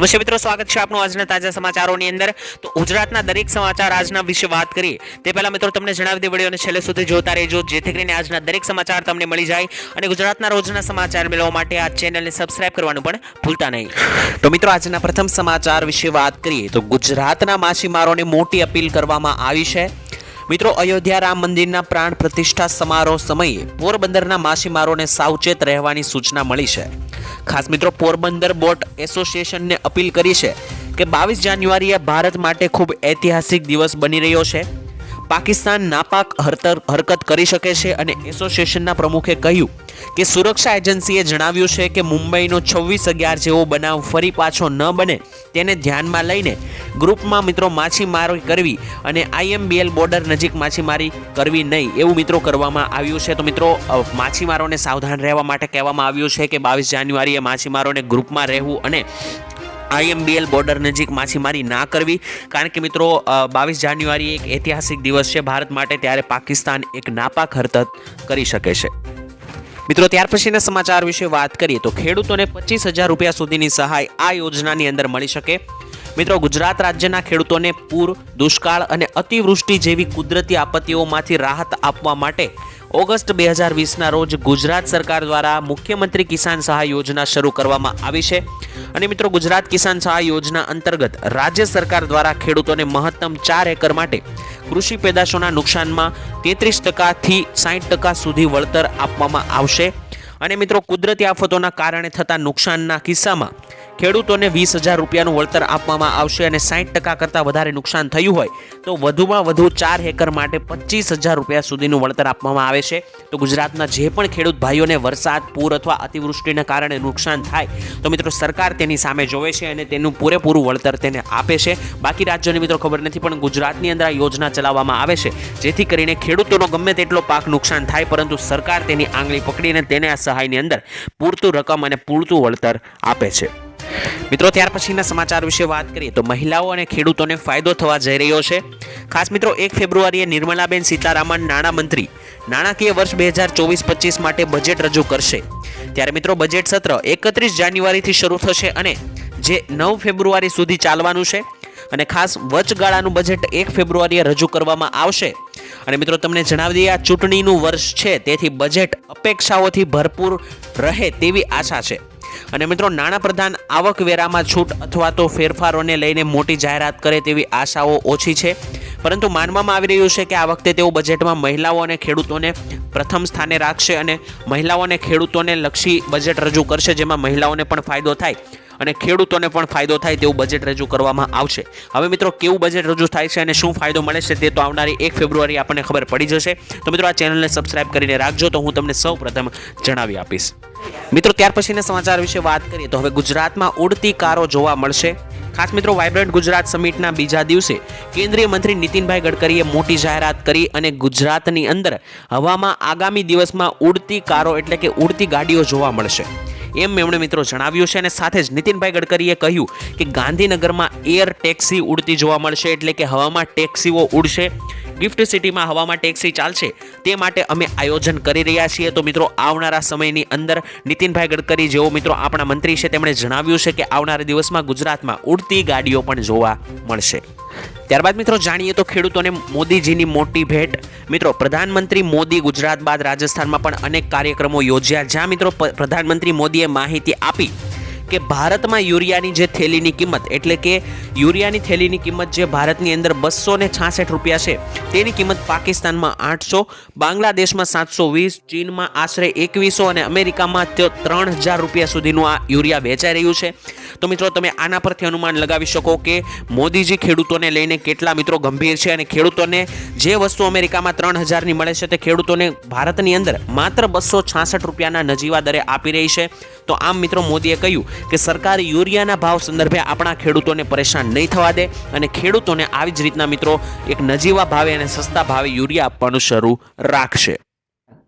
નમસ્તે મિત્રો સ્વાગત છે આપનું આજના તાજા સમાચારોની અંદર. તો ગુજરાતના દરેક સમાચાર આજના વિશે વાત કરીએ. તે પહેલાં મિત્રો તમને જણાવી દે વિડીયોને છેલ્લે સુધી જોતા રહેજો, જેથી કરીને આજના દરેક સમાચાર તમને મળી જાય અને ગુજરાતના રોજના સમાચાર મેળવવા માટે આ ચેનલને સબસ્ક્રાઇબ કરવાનું પણ ભૂલતા નહીં. તો મિત્રો આજના પ્રથમ સમાચાર વિશે વાત કરીએ, તો ગુજરાતના માછીમારોને મોટી અપીલ કરવામાં આવી છે. મિત્રો અયોધ્યા રામ મંદિરના પ્રાણ પ્રતિષ્ઠા સમારોહ સમયે પોરબંદરના માછીમારોને સાવચેત રહેવાની સૂચના મળી છે. ખાસ મિત્રો પોરબંદર બોટ એસોસિએશનને અપીલ કરી છે કે બાવીસ જાન્યુઆરીએ ભારત માટે ખૂબ ઐતિહાસિક દિવસ બની રહ્યો છે. પાકિસ્તાન નાપાક હરતર હરકત કરી શકે છે અને એસોસિએશનના પ્રમુખે કહ્યું કે સુરક્ષા એજન્સીએ જણાવ્યું છે કે મુંબઈનો છવ્વીસ અગિયાર જેવો બનાવ ફરી પાછો ન બને તેને ધ્યાનમાં લઈને ગ્રુપમાં મિત્રો માછીમારી કરવી અને આઈએમબીએલ બોર્ડર નજીક માછીમારી કરવી નહીં એવું મિત્રો કરવામાં આવ્યું છે. તો મિત્રો માછીમારોને સાવધાન રહેવા માટે કહેવામાં આવ્યું છે કે બાવીસ જાન્યુઆરીએ માછીમારોને ગ્રુપમાં રહેવું અને આઈએમબીએલ બોર્ડર નજીક માછીમારી ના કરવી. કારણ કે મિત્રો બાવીસ જાન્યુઆરી એક ઐતિહાસિક દિવસ છે. ભારત માટે ત્યારે પાકિસ્તાન એક નાપાક હરકત કરી શકે છે. મિત્રો, ત્યાર પછીના સમાચાર વિશે વાત કરીએ તો ખેડૂતોને પચીસ હજાર રૂપિયા સુધીની સહાય આ યોજનાની અંદર મળી શકે. મિત્રો, ગુજરાત રાજ્યના ખેડૂતોને પૂર, દુષ્કાળ અને અતિવૃષ્ટિ જેવી કુદરતી આપત્તિઓમાંથી રાહત આપવા માટે ઓગસ્ટ બે હજાર વીસના રોજ ગુજરાત સરકાર દ્વારા મુખ્યમંત્રી કિસાન સહાય યોજના શરૂ કરવામાં આવી છે. અને મિત્રો, ગુજરાત કિસાન સહાય યોજના અંતર્ગત રાજ્ય સરકાર દ્વારા ખેડૂતોને મહત્તમ ચાર એકર માટે કૃષિ પેદાશોના નુકસાનમાં તેત્રીસ ટકાથી સાઠ ટકા સુધી વળતર આપવામાં આવશે. અને મિત્રો, કુદરતી આફતોના કારણે થતા નુકસાનના કિસ્સામાં ખેડૂતોને વીસ હજાર રૂપિયાનું વળતર આપવામાં આવશે અને સાઠ ટકા કરતાં વધારે નુકસાન થયું હોય તો વધુમાં વધુ ચાર હેકર માટે પચીસ હજાર રૂપિયા સુધીનું વળતર આપવામાં આવે છે. તો ગુજરાતના જે પણ ખેડૂત ભાઈઓને વરસાદ, પૂર અથવા અતિવૃષ્ટિના કારણે નુકસાન થાય, તો મિત્રો સરકાર તેની સામે જોવે છે અને તેનું પૂરેપૂરું વળતર તેને આપે છે. બાકી રાજ્યોની મિત્રો ખબર નથી, પણ ગુજરાતની અંદર આ યોજના ચલાવવામાં આવે છે. જેથી કરીને ખેડૂતોનો ગમે તેટલો પાક નુકસાન થાય, પરંતુ સરકાર તેની આંગળી પકડીને તેને આ સહાયની અંદર પૂરતું રકમ અને પૂરતું વળતર આપે છે. મિત્રો, ત્યાર પછીના સમાચાર વિશે વાત કરીએ તો મહિલાઓ અને ખેડૂતોને ફાયદો થવા જઈ રહ્યો છે. ખાસ મિત્રો, એક ફેબ્રુઆરીએ નિર્મલાબેન સીતારામન નાણામંત્રી નાણાકીય વર્ષ બે હજાર ચોવીસ પચીસ માટે બજેટ રજૂ કરશે. ત્યારે મિત્રો, બજેટ સત્ર એકત્રીસ જાન્યુઆરીથી શરૂ થશે અને જે નવ ફેબ્રુઆરી સુધી ચાલવાનું છે અને ખાસ વચગાળાનું બજેટ એક ફેબ્રુઆરીએ રજૂ કરવામાં આવશે. અને મિત્રો, તમને જણાવી દઈએ, આ ચૂંટણીનું વર્ષ છે, તેથી બજેટ અપેક્ષાઓથી ભરપૂર રહે તેવી આશા છે. અને મિત્રો નાણાપ્રધાન આવકવેરામાં છૂટ અથવા તો ફેરફારોને લઈને મોટી જાહેરાત કરે તેવી આશાઓ ઓછી છે. પરંતુ માનવામાં આવી રહ્યું છે કે આ વખતે તેઓ બજેટમાં મહિલાઓ અને ખેડૂતોને પ્રથમ સ્થાને રાખશે અને મહિલાઓ અને ખેડૂતોને લક્ષી બજેટ રજૂ કરશે, જેમાં મહિલાઓને પણ ફાયદો થાય. અને ખેડૂતોને પણ ફાયદો થાય તેવું બજેટ રજૂ કરવામાં આવશે. હવે મિત્રો, કેવું બજેટ રજૂ થાય છે અને શું ફાયદો મળે છે તે તો આવનારી એક ફેબ્રુઆરી આપણને ખબર પડી જશે. તો મિત્રો, આ ચેનલને સબસ્ક્રાઇબ કરીને રાખજો તો હું તમને સૌ જણાવી આપીશ. મિત્રો, ત્યાર પછીના સમાચાર વિશે વાત કરીએ તો હવે ગુજરાતમાં ઉડતી કારો જોવા મળશે. ખાસ મિત્રો વાઇબ્રન્ટ ગુજરાત સમિટના બીજા દિવસે કેન્દ્રીય મંત્રી નીતિનભાઈ ગડકરીએ મોટી જાહેરાત કરી અને ગુજરાતની અંદર હવામાં આગામી દિવસમાં ઉડતી કારો એટલે કે ઉડતી ગાડીઓ જોવા મળશે. એમ એમણે મિત્રો જણાવ્યું છે અને સાથે જ નીતિનભાઈ ગડકરીએ કહ્યું કે ગાંધીનગરમાં એર ટેક્સી ઉડતી જોવા મળશે એટલે કે હવામાં ટેક્સીઓ ઉડશે. ગિફ્ટ સિટીમાં હવામાં ટેક્સી ચાલશે. તે માટે અમે આયોજન કરી રહ્યા છીએ. તો મિત્રો, આવનારા સમયની અંદર નીતિનભાઈ ગડકરી જેઓ મિત્રો આપણા મંત્રી છે, તેમણે જણાવ્યું છે કે આવનારા દિવસમાં ગુજરાતમાં ઉડતી ગાડીઓ પણ જોવા મળશે. ત્યારબાદ મિત્રો જાણીએ તો ખેડૂતોને મોદીજીની મોટી ભેટ. મિત્રો, પ્રધાનમંત્રી મોદી ગુજરાત બાદ રાજસ્થાનમાં પણ અનેક કાર્યક્રમો યોજ્યા, જ્યાં મિત્રો પ્રધાનમંત્રી મોદીએ માહિતી આપી કે ભારતમાં યુરિયાની જે થેલીની કિંમત, એટલે કે યુરિયાની થેલીની કિંમત જે ભારતની અંદર બસો ને છાસઠ રૂપિયા છે, તેની કિંમત પાકિસ્તાનમાં આઠસો, બાંગ્લાદેશમાં સાતસો વીસ, ચીનમાં આશરે એકવીસો અને અમેરિકામાં ત્રણ હજાર રૂપિયા સુધીનું આ યુરિયા વેચાઈ રહ્યું છે. તો મિત્રો તમે આના પરથી અનુમાન લગાવી શકો કે મોદીજી ખેડૂતોને લઈને કેટલા મિત્રો ગંભીર છે અને ખેડૂતોને જે વસ્તુ અમેરિકામાં ત્રણ હજારની મળે છે તે ખેડૂતોને ભારતની અંદર માત્ર બસો છાસઠ રૂપિયાના નજીવા દરે આપી રહી છે. તો આમ મિત્રો મોદીએ કહ્યું કે સરકાર યુરિયાના ભાવ સંદર્ભે આપણા ખેડૂતોને પરેશાન નહીં થવા દે અને ખેડૂતોને આવી જ રીતના મિત્રો એક નજીવા ભાવે અને સસ્તા ભાવે યુરિયા આપવાનું શરૂ રાખશે.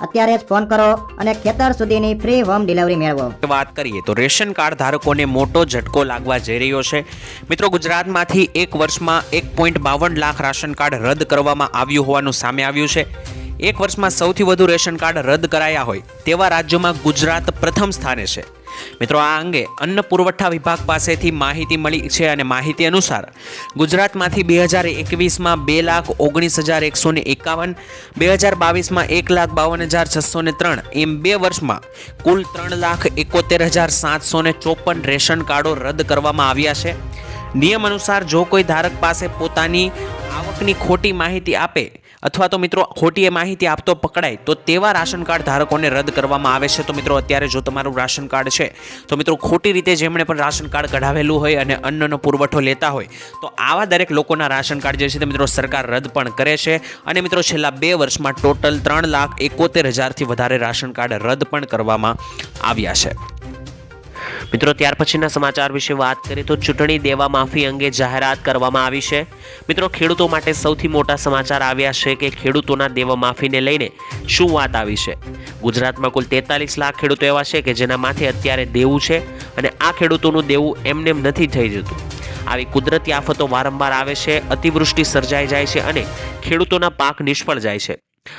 અત્યારે જ ફોન કરો અને ખેતર સુધીની ફ્રી હોમ ડિલિવરી મેળવો. વાત કરીએ તો રેશન કાર્ડ ધારકોને મોટો ઝટકો લાગવા જઈ રહ્યો છે. મિત્રો, ગુજરાતમાંથી એક વર્ષમાં એક પોઈન્ટ બાવન લાખ રાશન કાર્ડ રદ કરવામાં આવ્યું હોવાનું સામે આવ્યું છે. એક વર્ષમાં સૌથી વધુ રેશન કાર્ડ રદ કરાયા હોય તેવા રાજ્યોમાં ગુજરાત પ્રથમ સ્થાને છે. મિત્રો, આ અંગે અન્ન પુરવઠા વિભાગ પાસેથી માહિતી મળી છે અને માહિતી અનુસાર ગુજરાતમાંથી બે હજાર એકવીસમાં બે લાખ ઓગણીસ હજાર એકસો ને એકાવન, બે હજાર બાવીસમાં એક લાખ બાવન હજાર છસો ને ત્રણ એમ બે વર્ષમાં કુલ ત્રણ લાખ એકોતેર હજાર સાતસો ને ચોપન રેશન કાર્ડો રદ કરવામાં આવ્યા છે. નિયમ અનુસાર જો કોઈ ધારક પાસે પોતાની આવકની ખોટી માહિતી આપે અથવા તો મિત્રો ખોટી એ માહિતી આપતો પકડાય, તો તેવા રાશન કાર્ડ ધારકોને રદ કરવામાં આવે છે. તો મિત્રો અત્યારે જો તમારું રાશન કાર્ડ છે, તો મિત્રો ખોટી રીતે જેમણે પણ રાશન કાર્ડ કઢાવેલું હોય અને અન્નનો પુરવઠો લેતા હોય, તો આવા દરેક લોકોના રાશન કાર્ડ જે છે તે મિત્રો સરકાર રદ પણ કરે છે. અને મિત્રો છેલ્લા બે વર્ષમાં ટોટલ ત્રણ લાખ એકોતેર હજારથી વધારે રાશન કાર્ડ રદ પણ કરવામાં આવ્યા છે. મિત્રો, ત્યાર પછીના સમાચાર વિશે વાત કરીએ તો ચૂંટણી દેવા માફી અંગે જાહેરાત કરવામાં આવી છે. મિત્રો, ખેડૂતો માટે સૌથી મોટા સમાચાર આવ્યા છે કે ખેડૂતોના દેવા માફીને લઈને શું વાત આવી છે? ગુજરાતમાં કુલ તેતાલીસ લાખ ખેડૂતો એવા છે કે જેના માથે અત્યારે દેવું છે અને આ ખેડૂતોનું દેવું એમનેમ નથી થઈ જતું. આવી કુદરતી આફતો વારંવાર આવે છે, અતિવૃષ્ટિ સર્જાઈ જાય છે અને ખેડૂતોના પાક નિષ્ફળ જાય છે.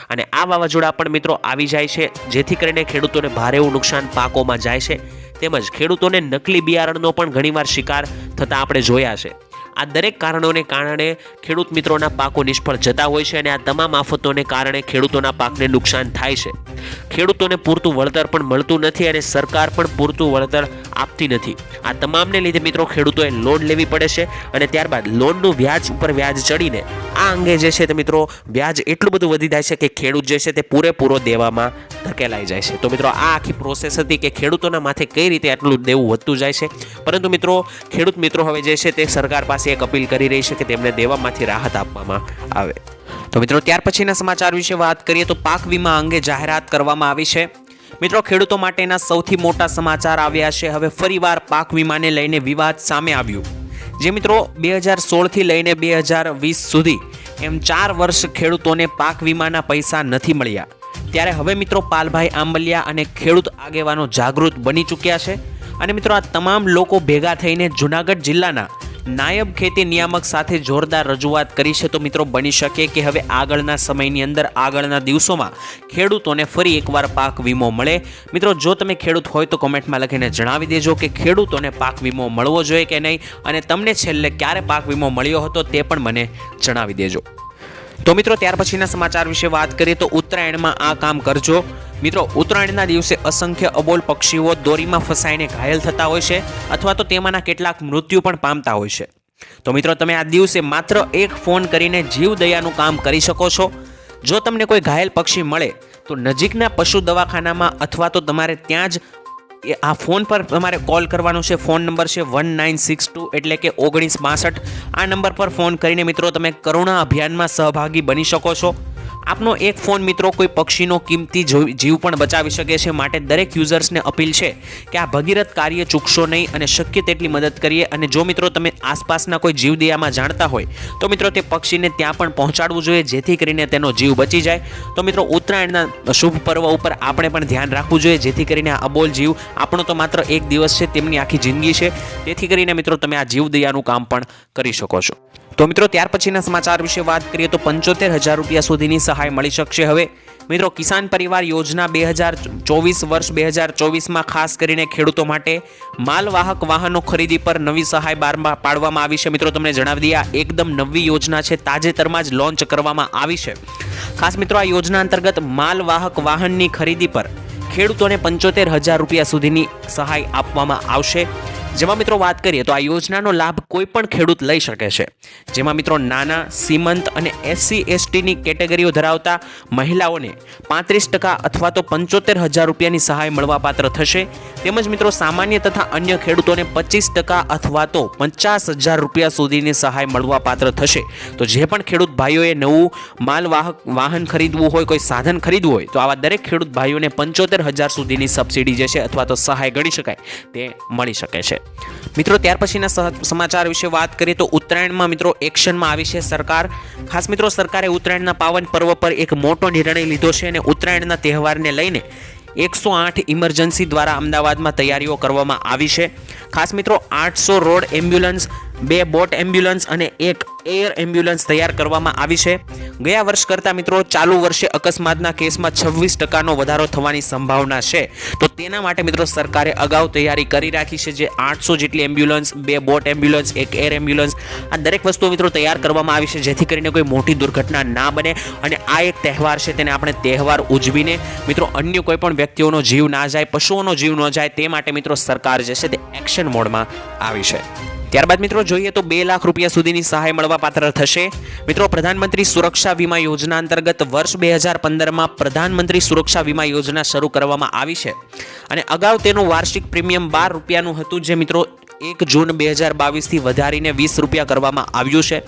અને આ વાવાઝોડા પણ મિત્રો આવી જાય છે, જેથી કરીને ખેડૂતોને ભારે એવું નુકસાન પાકોમાં જાય છે. તેમજ ખેડૂતોને નકલી બિયારણનો પણ ઘણીવાર શિકાર થતા આપણે જોયા છે. આ દરેક કારણોને કારણે ખેડૂત મિત્રોના પાકો નિષ્ફળ જતા હોય છે અને આ તમામ આફતોને કારણે ખેડૂતોના પાકને નુકસાન થાય છે. ખેડૂતોને પૂરતું વળતર પણ મળતું નથી અને સરકાર પણ પૂરતું વળતર આપતી નથી. આ તમામને લીધે મિત્રો ખેડૂતોએ લોન લેવી પડે છે અને ત્યારબાદ લોનનું વ્યાજ ઉપર વ્યાજ ચડીને આ અંગે જે છે તે મિત્રો વ્યાજ એટલું બધું વધી જાય છે કે ખેડૂત જે છે તે પૂરેપૂરો દેવામાં ધકેલાઈ જાય છે. તો મિત્રો આ આખી પ્રોસેસ હતી કે ખેડૂતોના માથે કઈ રીતે આટલું દેવું વધતું જાય છે. પરંતુ મિત્રો ખેડૂત મિત્રો હવે જે છે તે સરકાર પાસે એક અપીલ કરી રહી છે કે તેમને દેવામાંથી રાહત આપવામાં આવે. તો મિત્રો ત્યાર પછીના સમાચાર વિશે વાત કરીએ તો પાક વીમા અંગે જાહેરાત કરવામાં આવી છે. મિત્રો, ખેડૂતો માટેના સૌથી મોટા સમાચાર આવ્યા છે. હવે ફરીવાર પાક વીમાને લઈને વિવાદ સામે આવ્યું. જે મિત્રો, બે હજાર સોળથી લઈને બે હજાર વીસ સુધી એમ ચાર વર્ષ ખેડૂતોને પાક વીમાના પૈસા નથી મળ્યા. ત્યારે હવે મિત્રો, પાલભાઈ આંબલિયા અને ખેડૂત આગેવાનો જાગૃત બની ચૂક્યા છે. અને મિત્રો, આ તમામ લોકો ભેગા થઈને જુનાગઢ જિલ્લાના નાયબ ખેતી નિયામક સાથે જોરદાર રજૂઆત કરી છે તો મિત્રો બની શકે કે હવે આગળના સમયની અંદર આગળના દિવસોમાં ખેડૂતોને ફરી એકવાર પાક વીમો મળે. મિત્રો, જો તમે ખેડૂત હોય તો કોમેન્ટમાં લખીને જણાવી દેજો કે ખેડૂતોને પાક વીમો મળવો જોઈએ કે નહીં અને તમને છેલ્લે ક્યારે પાક વીમો મળ્યો હતો તે પણ મને જણાવી દેજો. તો મિત્રો, ત્યાર પછીના સમાચાર વિશે વાત કરીએ તો ઉત્તરાયણમાં આ કામ કરજો. મિત્રો, ઉત્તરાયણના દિવસે અસંખ્ય અબોલ પક્ષીઓ દોરીમાં ફસાઈને ઘાયલ થતા હોય છે અથવા તો તેમાંના કેટલાક મૃત્યુ પણ પામતા હોય છે. તો મિત્રો, તમે આ દિવસે માત્ર એક ફોન કરીને જીવદયાનું કામ કરી શકો છો. જો તમને કોઈ ઘાયલ પક્ષી મળે, તો નજીકના પશુ દવાખાનામાં અથવા તો તમારે ત્યાં જ એ આ ફોન પર તમારે કોલ કરવાનો છે. ફોન નંબર છે વન નાઇન સિક્સ ટુ એટલે કે ઓગણીસ બાસઠ. આ નંબર પર ફોન કરીને મિત્રો, તમે કરુણા અભિયાનમાં સહભાગી બની શકો છો. આપનો એક ફોન મિત્રો કોઈ પક્ષીનો કિંમતી જીવ પણ બચાવી શકે છે માટે દરેક યુઝર્સને અપીલ છે કે આ ભગીરથ કાર્ય ચૂકશો નહીં અને શક્ય તેટલી મદદ કરીએ અને જો મિત્રો તમે આસપાસના કોઈ જીવદયામાં જાણતા હોય, તો મિત્રો તે પક્ષીને ત્યાં પણ પહોંચાડવું જોઈએ જેથી કરીને તેનો જીવ બચી જાય. તો મિત્રો ઉત્તરાયણના શુભ પર્વ ઉપર આપણે પણ ધ્યાન રાખવું જોઈએ જેથી કરીને આ અબોલ જીવ આપણો તો માત્ર એક દિવસ છે તેમની આખી જિંદગી છે. તેથી કરીને મિત્રો તમે આ જીવદયાનું કામ પણ કરી શકો છો. તો મિત્રો, ત્યાર પછીના સમાચાર વિશે વાત કરીએ તો પંચોતેર હજાર રૂપિયા સુધીની સહાય મળી શકશે હવે. મિત્રો, કિસાન પરિવાર યોજના બે હજાર ચોવીસ વર્ષ બે હજાર ચોવીસમાં ખાસ કરીને ખેડૂતો માટે માલવાહક વાહનો ખરીદી પર નવી સહાય બારમાં પાડવામાં આવી છે. મિત્રો, તમને જણાવી દઈએ એકદમ નવી યોજના છે. તાજેતરમાં જ લોન્ચ કરવામાં આવી છે. ખાસ મિત્રો, આ યોજના અંતર્ગત માલવાહક વાહનની ખરીદી પર ખેડૂતોને પંચોતેર હજાર રૂપિયા સુધીની સહાય આપવામાં આવશે. જેમાં મિત્રો વાત કરીએ તો આ યોજનાનો લાભ કોઈ પણ ખેડૂત લઈ શકે છે. જેમાં મિત્રો નાના, સીમંત અને એસસી એસટીની કેટેગરીઓ ધરાવતા મહિલાઓને પાંત્રીસ ટકા અથવા તો પંચોતેર હજાર રૂપિયાની સહાય મળવાપાત્ર થશે. તેમજ મિત્રો સામાન્ય તથા અન્ય ખેડૂતોને પચીસ ટકા અથવા તો પચાસ હજાર રૂપિયા સુધીની સહાય મળવાપાત્ર થશે. તો જે પણ ખેડૂત ભાઈઓએ નવું માલવાહક વાહન ખરીદવું હોય, કોઈ સાધન ખરીદવું હોય, તો આવા દરેક ખેડૂત ભાઈઓને પંચોતેર હજાર સુધીની સબસિડી જે છે અથવા તો સહાય ગણી શકાય, તે મળી શકે છે. મિત્રો, ત્યાર પછીના સમાચાર વિશે વાત કરીએ તો ઉત્તરાયણમાં મિત્રો એક્શનમાં આવી છે સરકાર. ખાસ મિત્રો, સરકારે ઉત્તરાયણના પાવન પર્વ પર એક મોટો નિર્ણય લીધો છે અને ઉત્તરાયણના તહેવારને લઈને એકસો આઠ ઇમરજન્સી દ્વારા અમદાવાદમાં તૈયારીઓ કરવામાં આવી છે. ખાસ મિત્રો, આઠસો રોડ એમ્બ્યુલન્સ, બે બોટ એમ્બ્યુલન્સ અને એક એર એમ્બ્યુલન્સ તૈયાર કરવામાં આવી છે. ગયા વર્ષ કરતાં મિત્રો ચાલુ વર્ષે અકસ્માતના કેસમાં છવ્વીસ ટકાનો વધારો થવાની સંભાવના છે. તો તેના માટે મિત્રો સરકારે અગાઉ તૈયારી કરી રાખી છે જે આઠસો જેટલી એમ્બ્યુલન્સ, બે બોટ એમ્બ્યુલન્સ, એક એર એમ્બ્યુલન્સ આ દરેક વસ્તુ મિત્રો તૈયાર કરવામાં આવી છે જેથી કરીને કોઈ મોટી દુર્ઘટના ના બને. અને આ એક તહેવાર છે તેને આપણે તહેવાર ઉજવીને મિત્રો અન્ય કોઈ પણ વ્યક્તિઓનો જીવ ના જાય, પશુઓનો જીવ ન જાય તે માટે મિત્રો સરકાર જે છે તે એક્શન મોડમાં આવી છે. ત્યારબાદ મિત્રો જોઈએ તો બે લાખ રૂપિયા સુધીની સહાય મળવા પાત્ર થશે. મિત્રો, પ્રધાનમંત્રી સુરક્ષા વીમા યોજના અંતર્ગત વર્ષ બે હજાર પંદરમાં પ્રધાનમંત્રી સુરક્ષા વીમા યોજના શરૂ કરવામાં આવી છે. અને અગાઉ તેનું વાર્ષિક પ્રીમિયમ બાર રૂપિયાનું હતું, જે મિત્રો એક જૂન બે હજાર બાવીસથી વધારીને વીસ રૂપિયા કરવામાં આવ્યું છે.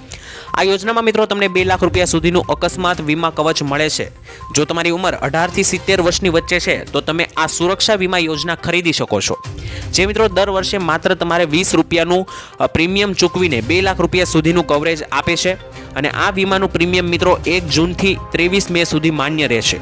આ યોજનામાં મિત્રો તમને બે લાખ રૂપિયા સુધીનું અકસ્માત વીમા કવચ મળે છે. જો તમારી ઉંમર અઢારથી સિત્તેર વર્ષની વચ્ચે છે, તો તમે આ સુરક્ષા વીમા યોજના ખરીદી શકો છો. જે મિત્રો દર વર્ષે માત્ર તમારે વીસ રૂપિયાનું પ્રીમિયમ ચૂકવીને બે લાખ રૂપિયા સુધીનું કવરેજ આપે છે. અને આ વીમાનું પ્રીમિયમ મિત્રો એક જૂનથી ત્રેવીસ મે સુધી માન્ય રહેશે.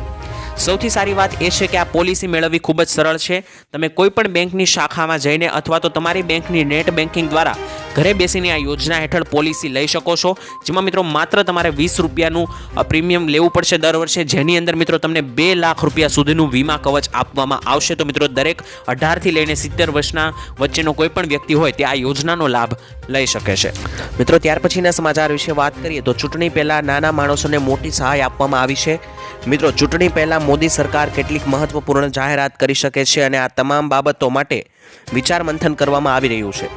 સૌથી સારી વાત એ છે કે આ પોલિસી મેળવવી ખૂબ જ સરળ છે. તમે કોઈ પણ બેંકની શાખામાં જઈને અથવા તો તમારી બેંકની નેટ બેન્કિંગ દ્વારા ઘરે બેસીને આ યોજના હેઠળ પોલિસી લઈ શકો છો. જેમાં મિત્રો માત્ર તમારે વીસ રૂપિયાનું પ્રીમિયમ લેવું પડશે દર વર્ષે. જેની અંદર મિત્રો તમને બે લાખ રૂપિયા સુધીનું વીમા કવચ આપવામાં આવશે. તો મિત્રો દરેક અઢારથી લઈને સિત્તેર વર્ષના વચ્ચેનો કોઈ પણ વ્યક્તિ હોય તે આ યોજનાનો લાભ લઈ શકે છે. મિત્રો ત્યાર પછીના સમાચાર વિશે વાત કરીએ તો ચૂંટણી પહેલાં નાના માણસોને મોટી સહાય આપવામાં આવી છે. મિત્રો ચૂંટણી પહેલાં મોદી સરકાર કેટલીક મહત્વપૂર્ણ જાહેરાત કરી શકે છે અને આ તમામ બાબતો માટે વિચાર મંથન કરવામાં આવી રહ્યું છે.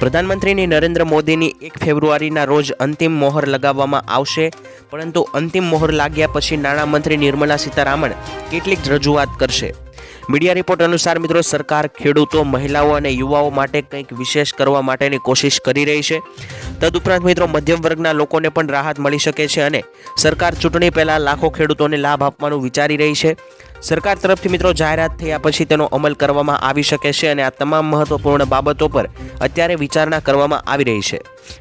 પ્રધાનમંત્રીની નરેન્દ્ર મોદીની એક ફેબ્રુઆરીના રોજ અંતિમ મોહર લગાવવામાં આવશે, પરંતુ અંતિમ મોહર લાગ્યા પછી નાણામંત્રી નિર્મલા સીતારામન કેટલીક રજૂઆત કરશે. મીડિયા રિપોર્ટ અનુસાર મિત્રો, સરકાર ખેડૂતો, મહિલાઓ અને યુવાઓ માટે કંઈક વિશેષ કરવા માટેની કોશિશ કરી રહી છે. તદુપરાંત મિત્રો, મધ્યમ વર્ગના લોકોને પણ રાહત મળી શકે છે અને સરકાર ચૂંટણી પહેલાં લાખો ખેડૂતોને લાભ આપવાનું વિચારી રહી છે. સરકાર તરફથી મિત્રો જાહેરાત થયા પછી તેનો અમલ કરવામાં આવી શકે છે અને આ તમામ મહત્વપૂર્ણ બાબતો પર અત્યારે વિચારણા કરવામાં આવી રહી છે.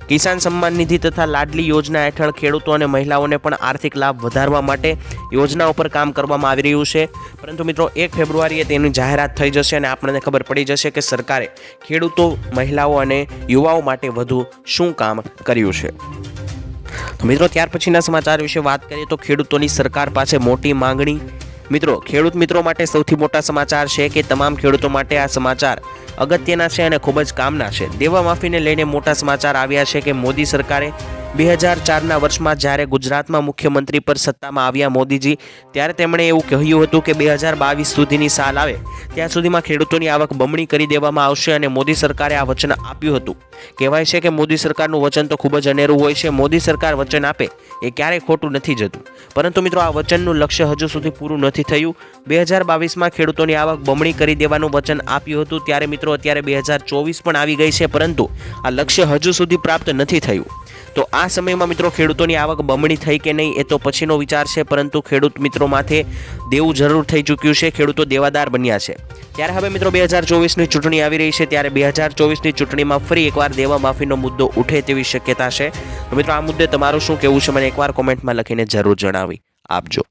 કિસાન સન્માન નિધિ તથા લાડલી યોજના હેઠળ ખેડૂતો અને મહિલાઓને પણ આર્થિક લાભ વધારવા માટે યોજનાઓ પર કામ કરવામાં આવી રહ્યું છે. પરંતુ મિત્રો, એક ફેબ્રુઆરીએ તેની જાહેરાત થઈ જશે અને આપણને ખબર પડી જશે કે સરકારે ખેડૂતો, મહિલાઓ અને યુવાઓ માટે વધુ શું કામ કર્યું છે. મિત્રો, ત્યાર પછીના સમાચાર વિશે વાત કરીએ તો ખેડૂતોની સરકાર પાસે મોટી માંગણી મિત્રો, ખેડૂત મિત્રો માટે સૌથી મોટા સમાચાર છે કે તમામ ખેડૂતો માટે આ સમાચાર અગત્યના છે અને ખૂબ જ કામના છે. દેવા માફીને લઈને મોટા સમાચાર આવ્યા છે કે મોદી સરકારે બે હજાર ચારના વર્ષમાં જ્યારે ગુજરાતમાં મુખ્યમંત્રી પર સત્તામાં આવ્યા મોદીજી, ત્યારે તેમણે એવું કહ્યું હતું કે બે હજાર બાવીસ સુધીની સાલ આવે, ત્યાં સુધીમાં ખેડૂતોની આવક બમણી કરી દેવામાં આવશે અને મોદી સરકારે આ વચન આપ્યું હતું. કહેવાય છે કે મોદી સરકારનું વચન તો ખૂબ જ અનેરું હોય છે, મોદી સરકાર વચન આપે એ ક્યારેય ખોટું નથી જતું. પરંતુ મિત્રો, આ વચનનું લક્ષ્ય હજુ સુધી પૂરું નથી થયું. બે હજાર બાવીસમાં ખેડૂતોની આવક બમણી કરી દેવાનું વચન આપ્યું હતું, ત્યારે મિત્રો, અત્યારે બે હજાર ચોવીસ પણ આવી ગઈ છે, પરંતુ આ લક્ષ્ય હજુ સુધી પ્રાપ્ત નથી થયું. તો આ સમયમાં મિત્રો ખેડૂતોની આવક બમણી થઈ કે નહીં એ તો પછીનો વિચાર છે, પરંતુ ખેડૂત મિત્રો માથે દેવું જરૂર થઈ ચૂક્યું છે. ખેડૂતો દેવાદાર બન્યા છે. ત્યારે હવે મિત્રો બે હજાર ચોવીસની ચૂંટણી આવી રહી છે, ત્યારે બે હજાર ચોવીસની ચૂંટણીમાં ફરી એકવાર દેવા માફીનો મુદ્દો ઉઠે તેવી શક્યતા છે. મિત્રો, આ મુદ્દે તમારું શું કહેવું છે? મને એકવાર કોમેન્ટમાં લખીને જરૂર જણાવી આપજો.